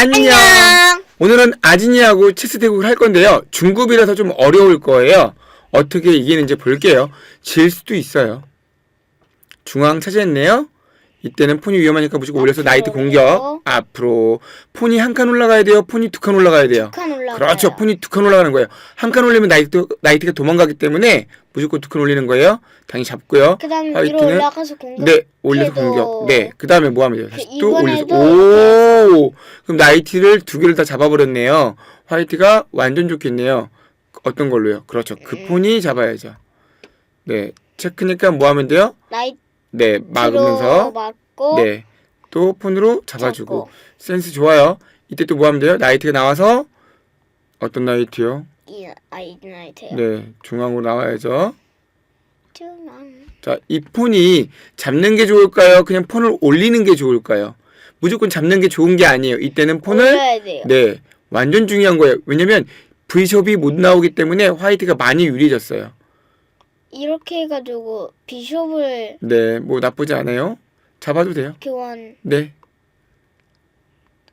안녕. 오늘은 아진이하고 체스 대국을 할 건데요. 중급이라서 좀 어려울 거예요. 어떻게 이기는지 볼게요. 질 수도 있어요. 중앙 차지했네요. 이때는 폰이 위험하니까 무조건 올려서 나이트 공격. 앞으로. 폰이 한 칸 올라가야 돼요. 폰이 두 칸 올라가야 돼요. 칸 올라가요. 그렇죠. 폰이 두 칸 올라가는 거예요. 한 칸 올리면 나이트, 나이트가 도망가기 때문에 무조건 두 칸 올리는 거예요. 당연히 잡고요. 그다음 에 위로 화이트는 올라가서 공격. 네, 올려서 해도- 공격. 네, 그 다음에 뭐 하면 돼요? 다시 또 올려서. 이번에도 오! 그럼 나이트를 두 개를 다 잡아버렸네요. 화이트가 완전 좋겠네요. 어떤 걸로요? 그렇죠. 그 음. 폰이 잡아야죠. 네, 체크니까 뭐 하면 돼요? 나이트로 네, 막으면서. 맞고 네, 또 폰으로 잡아주고. 잡고. 센스 좋아요. 이때 또 뭐 하면 돼요? 나이트가 나와서 어떤 나이트요? 이 아이드 나이트요. 네, 중앙으로 나와야죠. 중앙. 자, 이 폰이 잡는 게 좋을까요? 그냥 폰을 올리는 게 좋을까요? 무조건 잡는 게 좋은 게 아니에요. 이때는 폰을 올려야 돼요. 네, 완전 중요한 거예요. 왜냐면 V숍이 못 나오기 때문에 화이트가 많이 유리해졌어요. 이렇게 해가지고 비숍을 네, 뭐 나쁘지 않아요. 잡아도 돼요. 교환. 네.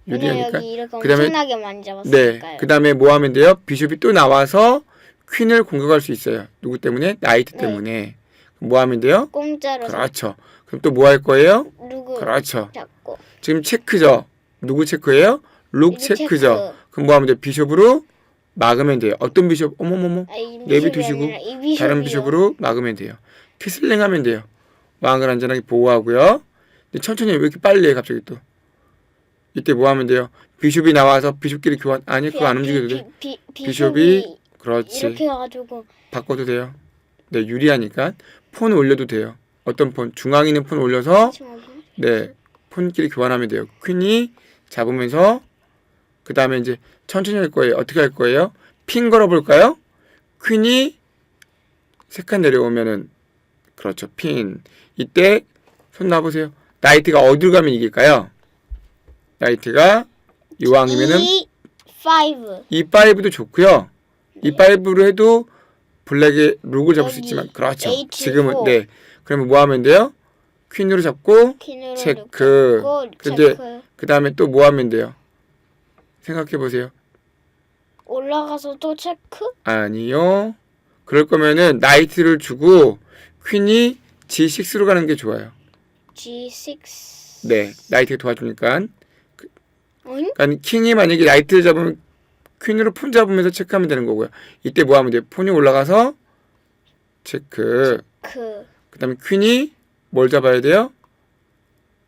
왜냐면 유리하니까. 여기 이렇게 그다음에- 엄청나게 많이 네. 잡았으니까요. 그 다음에 뭐 하면 돼요? 비숍이 또 나와서 퀸을 공격할 수 있어요. 누구 때문에? 나이트 네. 때문에. 뭐 하면 돼요? 공짜로 그렇죠. 그럼 또 뭐 할 거예요? 누구 그렇죠. 잡고 지금 체크죠. 누구 체크예요? 룩 이거 체크죠. 체크. 그럼 뭐 하면 돼요? 비숍으로 막으면 돼요. 어떤 비숍? 어머머머. 아, 이 내비 비숍이 두시고. 다른 비숍으로 막으면 돼요. 캐슬링 하면 돼요. 왕을 안전하게 보호하고요. 근데 천천히 왜 이렇게 빨리 해 갑자기 또. 이때 뭐 하면 돼요? 비숍이 나와서 비숍끼리 교환 아니 그거 안 비- 움직여도 비- 돼. 비- 비- 비 숍이 그렇지. 이렇게 해가지고 바꿔도 돼요. 네, 유리하니까 폰 올려도 돼요. 어떤 폰? 중앙에 있는 폰 올려서 네, 폰끼리 교환하면 돼요. 퀸이 잡으면서 그 다음에 이제 천천히 할 거예요. 어떻게 할 거예요? 핀 걸어볼까요? 퀸이 세 칸 내려오면은 그렇죠. 핀. 이때 손 놔보세요. 나이트가 어디로 가면 이길까요? 나이트가 이왕이면은 이 파이브 E5도 좋고요. E5로 해도 블랙의 룩을 잡을 수 있지만 그렇죠. H4. 지금은 네. 그러면 뭐 하면 돼요? 퀸으로 잡고 퀸으로 체크. 근데 체크. 그 다음에 또 뭐 하면 돼요? 생각해 보세요. 올라가서 또 체크 아니요. 그럴 거면은 나이트를 주고 퀸이 G6로 가는 게 좋아요. G6 네, 나이트가 도와주니까. 응? 그러니까 킹이 만약에 나이트를 잡으면 퀸으로 폰 잡으면서 체크하면 되는 거고요. 이때 뭐 하면 돼요? 폰이 올라가서 체크. 그 그다음에 퀸이 뭘 잡아야 돼요?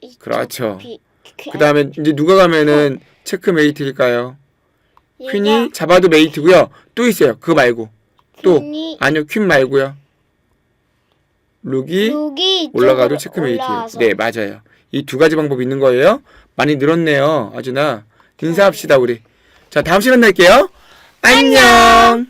이쪽 그렇죠. 비- 퀸- 그 다음에 이제 누가 가면은 체크 메이트일까요? 얘가 퀸이 잡아도 메이트고요. 또 있어요. 그거 말고 또 퀸이 아니요 퀸 말고요. 룩이 룩이 올라가도 체크 메이트예요. 올라와서 네 맞아요. 이 두 가지 방법 있는 거예요. 많이 늘었네요. 아주나 인사합시다 우리. 자 다음 시간 낼게요. 안녕.